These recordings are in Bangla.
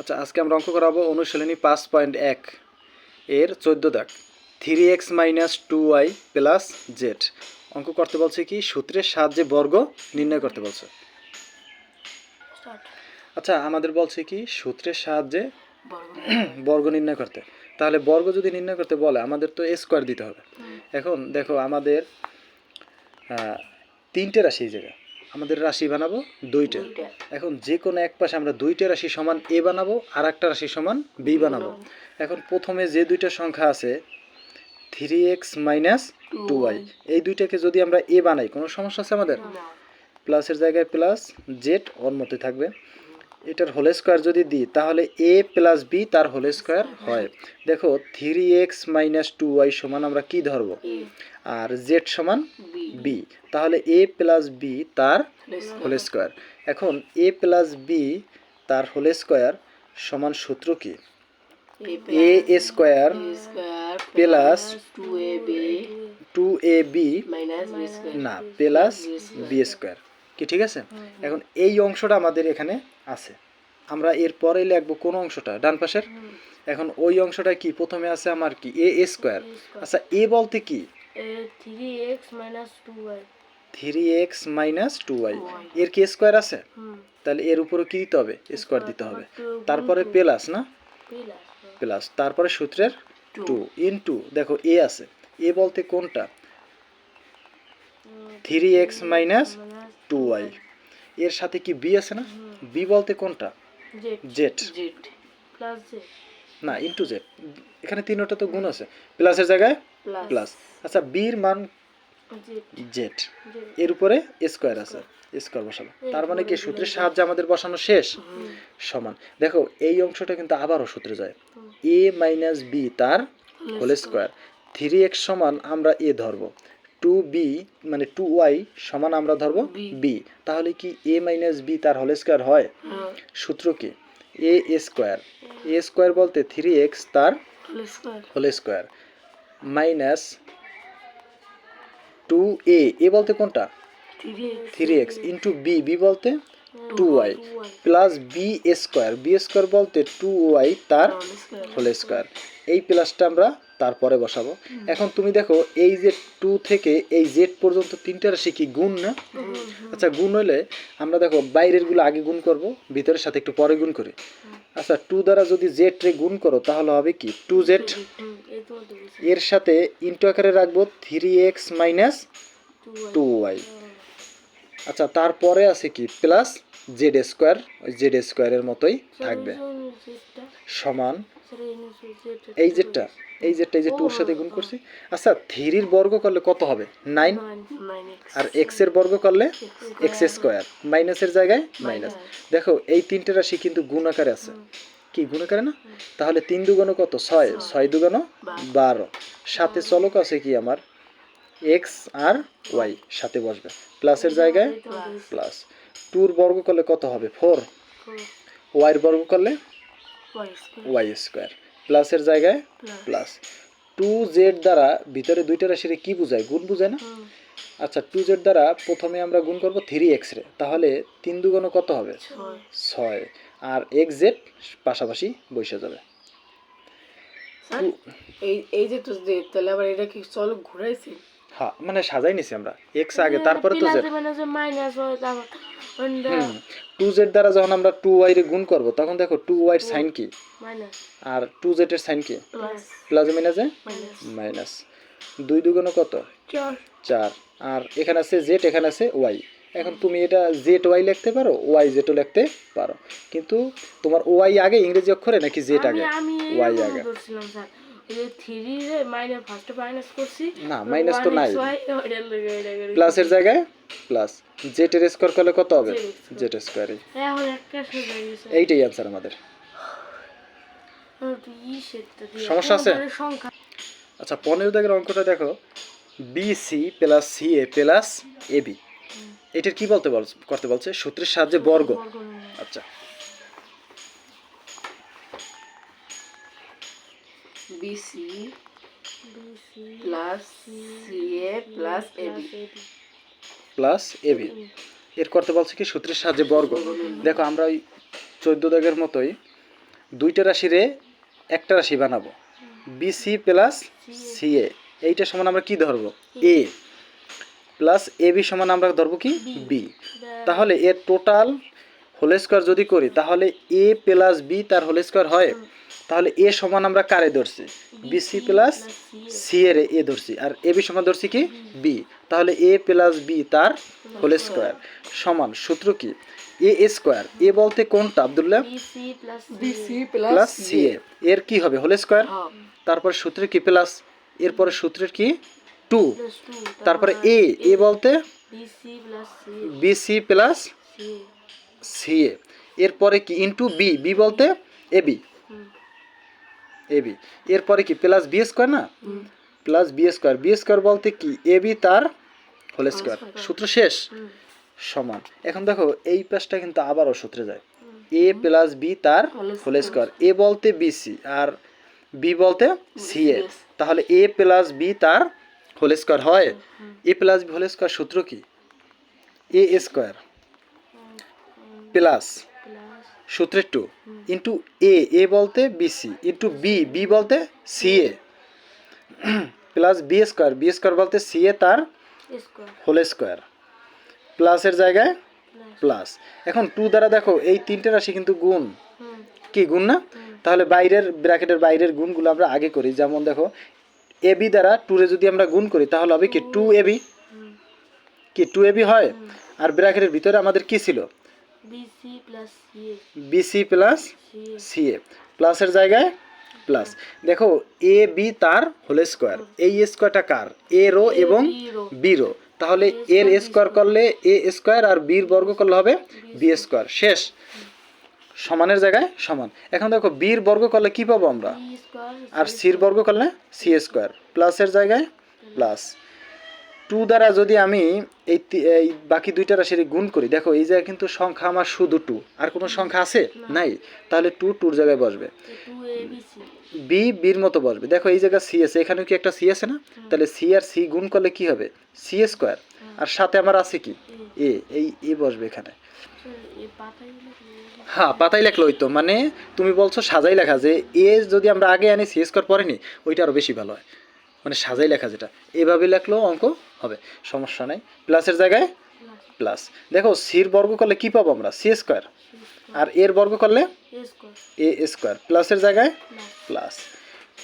আচ্ছা আজকে আমরা অঙ্ক করাবো অনুশীলনী পাঁচ পয়েন্ট এক এর চোদ্দ দাগ। Three X minus two Y plus Z. অঙ্ক করতে বলছে কি? সূত্রের সাহায্যে বর্গ নির্ণয় করতে বলছে। আচ্ছা আমাদের বলছে কি? সূত্রের সাহায্যে বর্গ। নির্ণয় করতে। তাহলে বর্গ যদি নির্ণয় করতে বলে আমাদের তো স্কোয়ার দিতে হবে। এখন দেখো আমাদের তিনটে রাশি এই জায়গায়। আমাদের রাশি বানাবো দুইটা। এখন যে কোনো এক পাশে আমরা দুইটা রাশি সমান এ বানাবো আর একটা রাশি সমান বি বানাবো। এখন প্রথমে যে দুইটা সংখ্যা আছে three X minus two Y এই দুইটাকে যদি আমরা এ বানাই কোনো সমস্যা আছে আমাদের? প্লাসের জায়গায় প্লাস জেড ওর মতে থাকবে। এটার হোল স্কোয়ার যদি দিই তাহলে এ প্লাস বি তার হোল স্কোয়ার হয়। দেখো three X minus two Y সমান আমরা কি ধরবো? আর জেড সমান বি তাহলে এ প্লাস বি তার হোল স্কোয়ার এখন এ প্লাস বি তার হোল স্কোয়ার সমান সূত্র কি? A square plus two A B না প্লাস বি স্কোয়ার কি ঠিক আছে? এখন এই অংশটা আমাদের এখানে আছে। আমরা এর পরে লিখব কোন অংশটা? ডান পাশের? এখন ওই অংশটা কি? প্রথমে আছে আমার কি? A square. আচ্ছা এ বলতে কি? Three X minus two Y. এর কি স্কোয়ার আছে? তাহলে এর উপরে কি দিতে হবে? স্কোয়ার দিতে হবে। তারপরে প্লাস না? Plus plus. তারপরে সূত্রের টু। In two. দেখো এ আছে। এ বলতে কোনটা? Three X minus two Y. এর সাথে কি বি আছে না? বি বলতে কোনটা? জেড। না ইন্টু জেড। এখানে তিনটা তো গুণ আছে। প্লাসের জায়গায়? প্লাস। আচ্ছা বির মান জেড। এর উপরে স্কোয়ার আছে। স্কোয়ার বসাবো। তার মানে কি? সূত্রের সাহায্যে আমাদের বসানো শেষ? সমান। দেখো এই অংশটা কিন্তু আবারও সূত্রে যায়। এ মাইনাস বি তার হোল স্কোয়ার থ্রি এক্স সমান আমরা এ ধরবো। টু বি মানে টু ওয়াই সমান আমরা ধরবো বি। তাহলে কি এ মাইনাস বি তার হোল স্কোয়ার হয়? হ্যাঁ। সূত্র কি? A square. এ স্কোয়ার বলতে থ্রি এক্স তার whole square. Minus two A. A বলতে কোনটা? Three X. Into B. B বলতে two Y. Plus B square. B square বলতে টু ওয়াই তার হোল হোল স্কোয়ার। এই প্লাসটা আমরা তারপরে বসাবো। এখন তুমি দেখো এই যে টু থেকে এই জেড পর্যন্ত তিনটা রাশি কি গুণ না? আচ্ছা গুণ হলে আমরা দেখো বাইরেরগুলো আগে গুণ করব ভিতরের সাথে একটু পরে গুণ করি। আচ্ছা টু দ্বারা যদি জেড রে গুণ করো তাহলে হবে কি? টু জেড এর সাথে ইন্টু আকারে রাখব three X minus two Y আচ্ছা তারপরে আছে কি? প্লাস জেড স্কোয়ার ওই জেড স্কোয়ারের মতোই থাকবে। সমান এই জেডটা এই জেডটা এই যে টুর সাথে গুণ করছি। আচ্ছা থ্রির বর্গ করলে কত হবে? নাইন? আর এক্সের বর্গ করলে এক্স স্কোয়ার। মাইনাসের জায়গায় মাইনাস। দেখো এই তিনটে রাশি কিন্তু গুণ আকারে আছে কি গুণ আকারে না তাহলে তিন দুগুণ কত? ছয়। ছয়। দুগুণ বারো। সাথে চলক আছে কি আমার? এক্স আর ওয়াই সাথে বসবে। প্লাসের জায়গায় প্লাস টুর বর্গ করলে কত হবে? ফোর ওয়াইয়ের বর্গ করলে ওয়াই স্কোয়ার প্লাসের জায়গায় প্লাস টু জেড দ্বারা ভিতরে দুইটা রাশিরে কি বোঝায়? গুণ বোঝায় না? আচ্ছা টু জেড দ্বারা প্রথমে আমরা গুণ করব থ্রি এক্স রে তাহলে তিন দুগুণ কত হবে? ছয়। আর এক্স জেড পাশাপাশি বসে যাবে। এই এই যে তো জেড তাহলে আবার এটা কি চলো ঘুরাইছি? হ্যাঁ মানে সাজাই নিছি আমরা। এক্স আগে তারপরে তো জেড মানে যে মাইনাস হয় তারপর টু জেড দ্বারা যখন আমরা টু ওয়াই রে গুণ করব তখন দেখো টু ওয়াইয়ের সাইন কি? আর টু জেড এর সাইন কি? প্লাস মাইনাসে মাইনাস দুই দুগুণ কত? চার। চার। আর এখানে আছে জেড এখানে আছে ওয়াই এখন তুমি এটা জেড ওয়াই লিখতে পারো ওয়াই জেডও লিখতে পারো। কিন্তু তোমার ওয়াই আগে ইংরেজি অক্ষরে নাকি জেড আগে? ওয়াই আগে। থ্রি রে মাইনাস ফার্স্টে মাইনাস করছি না মাইনাস তো নাই। ওয়াই ওইটা লেগে এটা করে প্লাসের জায়গায় প্লাস জেড এর স্কোয়ার করলে কত হবে? জেড স্কোয়ারই গেছে এইটাই অ্যান্সার আমাদের। সমস্যা আছে? আচ্ছা পনেরো দাগের অঙ্কটা দেখো। B C plus C A plus A B এটার কি বলতে বল করতে বলছে? সূত্রের সাহায্যে বর্গ। আচ্ছা। BC BC plus CA plus AB plus A B এর করতে বলছে কি সূত্রের সাহায্যে বর্গ। দেখো আমরা ওই চোদ্দ দাগের মতোই দুইটা রাশিরে একটা রাশি বানাবো। বিসি প্লাস সিএ এইটা সমান আমরা কি ধরবো? এ প্লাস এ বি সমান আমরা ধরবো কি? বি তাহলে এর টোটাল হোল স্কোয়ার যদি করি তাহলে এ প্লাস বি তার হোল স্কোয়ার হয় তাহলে এ সমান আমরা কারে ধরছি? বিসি প্লাস সি এর। এ ধরছি। আর এ বি সমান ধরছি কি? বি তাহলে এ প্লাস বি তার হোল স্কোয়ার সমান সূত্র কি? এ স্কোয়ার এ বলতে কোনটা আবদুল্লাহ? প্লাস সি এ এর। কি হবে? হোল স্কোয়ার তারপরে সূত্রের কি প্লাস এরপরে সূত্রের কি? টু তারপরে এ। এ বলতে? BC plus C plus C C A এরপরে কি? ইন্টু বি বি বলতে এ বি এ বি এরপরে কি প্লাস বি স্কোয়ার না? Plus B square B square বলতে কি? এ বি তার হোল স্কোয়ার সূত্র শেষ? সমান। এখন দেখো এই পাশটা কিন্তু আবারও সূত্রে যায়। এ প্লাস বি তার হোল স্কোয়ার এ বলতে বিসি আর বি বলতে সি এ তাহলে এ প্লাস বি তার হোল স্কোয়ার হয়। A plus B whole square সূত্র কি? এ স্কোয়ার প্লাস সূত্রের টু ইন্টু এ এ বলতে বিসি ইন্টু বি বি বলতে C A plus B square B square বলতে সি এ তার হোল স্কোয়ার প্লাসের জায়গায় প্লাস এখন টু দ্বারা দেখো এই তিনটে রাশি কিন্তু গুণ। কি গুণ না? তাহলে বাইরের ব্র্যাকেটের বাইরের গুণগুলো আমরা আগে করি। যেমন দেখো এ বি দ্বারা টুরে যদি আমরা গুণ করি তাহলে হবে কি টু এ বি কি টু এ বি হয়? আর ব্র্যাকেটের ভিতরে আমাদের কি ছিল? BC plus C plus C C A প্লাসের জায়গায় প্লাস দেখো এ বি তার হোল স্কোয়ার এই স্কোয়ারটা কার? এ রো এবং বি রো। তাহলে এর স্কোয়ার করলে এ স্কোয়ার আর বির বর্গ করলে হবে বি স্কোয়ার শেষ। সমানের জায়গায় সমান। এখন দেখো বির বর্গ করলে কি পাবো আমরা? আর সির বর্গ করলে সি স্কোয়ার প্লাসের জায়গায় প্লাস টু দ্বারা যদি আমি এই এই বাকি দুইটা রাশির গুণ করি দেখো এই জায়গায় কিন্তু সংখ্যা আমার শুধু টু আর কোনো সংখ্যা আছে? নাই? তাহলে টু টুর জায়গায় বসবে। বি বির মতো বসবে। দেখো এই জায়গায় সি আছে এখানেও কি একটা সি আছে না? তাহলে সি আর সি গুণ করলে কি হবে? সি স্কোয়ার আর সাথে আমার আছে কি? এ। এই এ বসবে এখানে। হ্যাঁ পাতাই লেখলো ওই তো। মানে তুমি বলছো সাজাই লেখা যে এ যদি আমরা আগে আনি সি স্কোয়ার পরে নি ওইটা আরও বেশি ভালো হয়। মানে সাজাই লেখা যেটা। এভাবে লেখলেও অঙ্ক হবে সমস্যা নেই। প্লাসের জায়গায়? প্লাস দেখো সির বর্গ করলে কি পাবো আমরা? সি স্কোয়ার আর এর বর্গ করলে? এ স্কোয়ার প্লাসের জায়গায়? প্লাস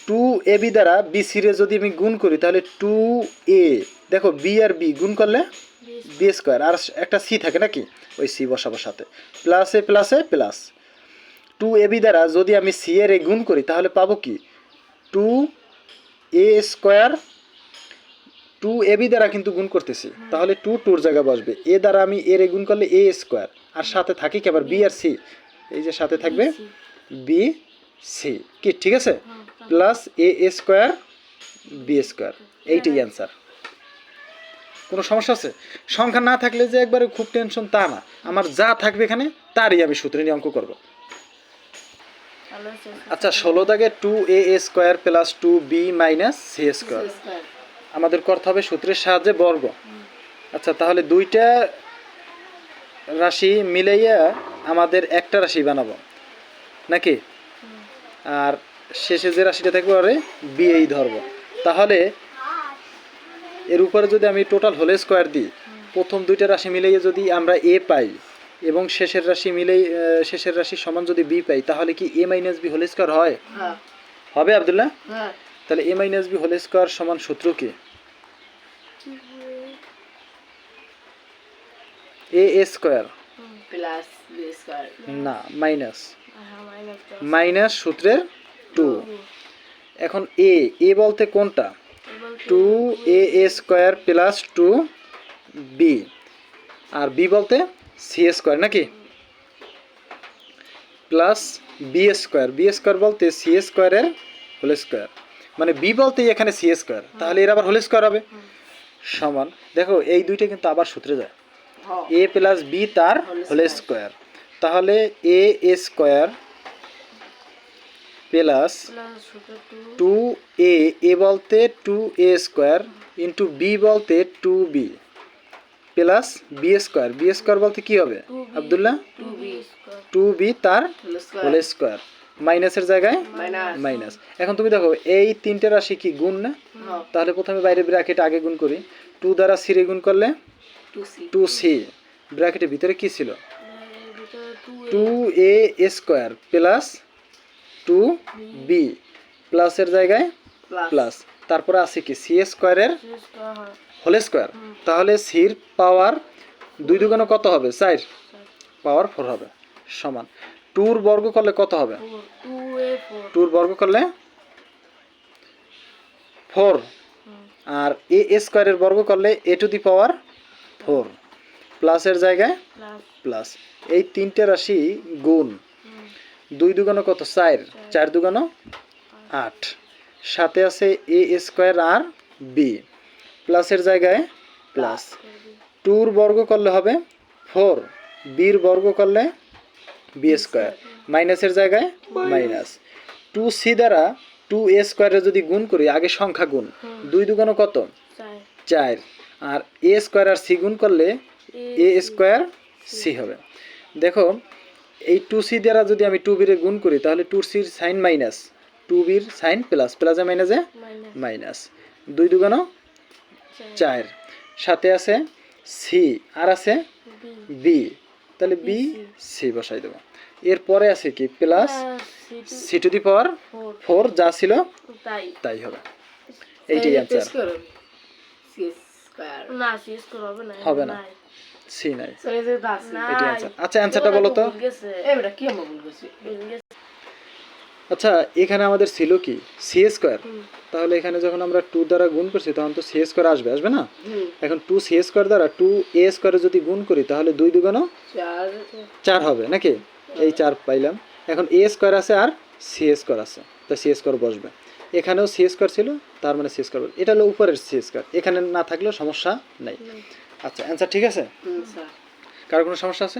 টু এ বি দ্বারা বি সিরে যদি আমি গুণ করি তাহলে টু এ দেখো বি আর বি গুণ করলে? বি স্কোয়ার আর একটা সি থাকে নাকি? ওই সি বসাবো সাথে। প্লাসে প্লাসে প্লাস টু এ বি দ্বারা যদি আমি সি এর এ গুণ করি তাহলে পাবো কি? Two A square two A B দ্বারা কিন্তু গুণ করতেছি। তাহলে টু টুর জায়গায় বসবে। এ দ্বারা আমি এর এ গুণ করলে এ স্কোয়ার আর সাথে থাকি কি আবার বি আর সি এই যে সাথে থাকবে বি সি কি ঠিক আছে? Plus A square B square এইটাই অ্যান্সার কোনো সমস্যা আছে? সংখ্যা না থাকলে যে একবারে খুব টেনশন তা না। আমার যা থাকবে এখানে তারই আমি সূত্রে নিয়ে অঙ্ক করব আচ্ছা ষোলো দাগে two A square plus two B minus C square আমাদের করতে হবে সূত্রের সাহায্যে বর্গ। আচ্ছা তাহলে দুইটা রাশি মিলাইয়া আমাদের একটা রাশি বানাবো। নাকি? আর শেষে যে রাশিটা থাকবে ওরে বিয়েই ধরবো। তাহলে এর উপরে যদি আমি টোটাল হোল স্কোয়ার দিই প্রথম দুইটা রাশি মিলিয়ে যদি আমরা এ পাই এবং শেষের রাশি মিলেই আহ, শেষের রাশি সমান যদি বি পাই তাহলে কি A minus B whole square হয়? হ্যাঁ। হবে আবদুল্লাহ? হ্যাঁ। তাহলে A minus B whole square সমান সূত্র কি? A square plus B square না মাইনাস মাইনাস সূত্রের টু এখন এ এ বলতে কোনটা? Two A square plus two B R B বলতে সি স্কোয়ার নাকি? Plus B square B square বলতে সি স্কোয়ারের হোল স্কোয়ার মানে বি বলতে এখানে সি স্কোয়ার তাহলে এর আবার হোল স্কোয়ার হবে? সমান। দেখো এই দুইটা কিন্তু আবার সূত্রে যায়। এ প্লাস বি তার হোল স্কোয়ার। তাহলে A square plus two A A বলতে two A square into B বলতে two B plus B square. B square বলতে কি হবে? আবদুল্লাহ? টু বি তার হোল স্কোয়ার। মাইনাসের জায়গায় মাইনাস। মাইনাস। এখন তুমি দেখো এই তিনটে রাশি কি গুণ না? হ্যাঁ। তাহলে প্রথমে বাইরে ব্র্যাকেট আগে গুণ করি। টু দ্বারা সিরে গুণ করলে টু সি ব্র্যাকেটের ভিতরে কি ছিল? Two A square plus two B প্লাসের জায়গায় প্লাস তারপরে আছে কি? সি স্কোয়ারের হোল স্কোয়ার তাহলে সির পাওয়ার দুই দুগুণ কত হবে? চার। পাওয়ার ফোর হবে। সমান। টুর বর্গ করলে কত হবে? টুর বর্গ করলে ফোর আর এ স্কোয়ারের বর্গ করলে এ টু দি পাওয়ার ফোর। প্লাসের জায়গায় প্লাস। প্লাস। এই তিনটে রাশি গুণ। দুই দুগানো কত? চার। চার। দুগানো আট। সাথে আছে এ স্কোয়ার আর বি। প্লাসের জায়গায় প্লাস। টুর বর্গ করলে হবে ফোর। বির বর্গ করলে বি স্কোয়ার। মাইনাসের জায়গায় মাইনাস। টু সি দ্বারা টু এ স্কোয়ারে যদি গুণ করি আগে সংখ্যা গুণ। দুই দুগুণ কত? চার। আর এ স্কোয়ার আর সি গুণ করলে এ স্কোয়ার সি হবে। দেখো এই টু সি দ্বারা যদি আমি টু বিরে গুণ করি তাহলে টু সির সাইন মাইনাস টু বির সাইন প্লাস প্লাসে মাইনাসে মাইনাস মাইনাস দুই দুগুণ চার। সাথে আছে সি আর আছে বি। তাহলে বি সি বসাই দেবো। এরপরে আছে কি? Plus C to the power four four যা ছিল তাই। তাই হবে। এইটাই অ্যান্সার সি স্কয়ার হবে না হবে না। সি নাই। আচ্ছা অ্যান্সারটা বলো তো। ভুল গেছে। এই বেটা কি আমরা ভুল করছি? আচ্ছা এখানে আমাদের ছিল কি? সি স্কোয়ার তাহলে এখানে যখন আমরা টু দ্বারা গুণ করছি তখন তো সি স্কোয়ার আসবে আসবে না? এখন টু সি স্কোয়ার দ্বারা টু এ স্কোয়ারে যদি গুণ করি তাহলে দুই দুগুণ চার। চার হবে নাকি? এই চার পাইলাম। এখন এ স্কোয়ার আছে আর সি স্কোয়ার আছে। তো সি স্কোয়ার বসবে। এখানেও সি স্কোয়ার ছিল তার মানে সি স্কোয়ার এটা হলো উপরের সি স্কোয়ার এখানে না থাকলেও সমস্যা নেই। আচ্ছা অ্যান্সার ঠিক আছে? কারও কোনো সমস্যা আছে?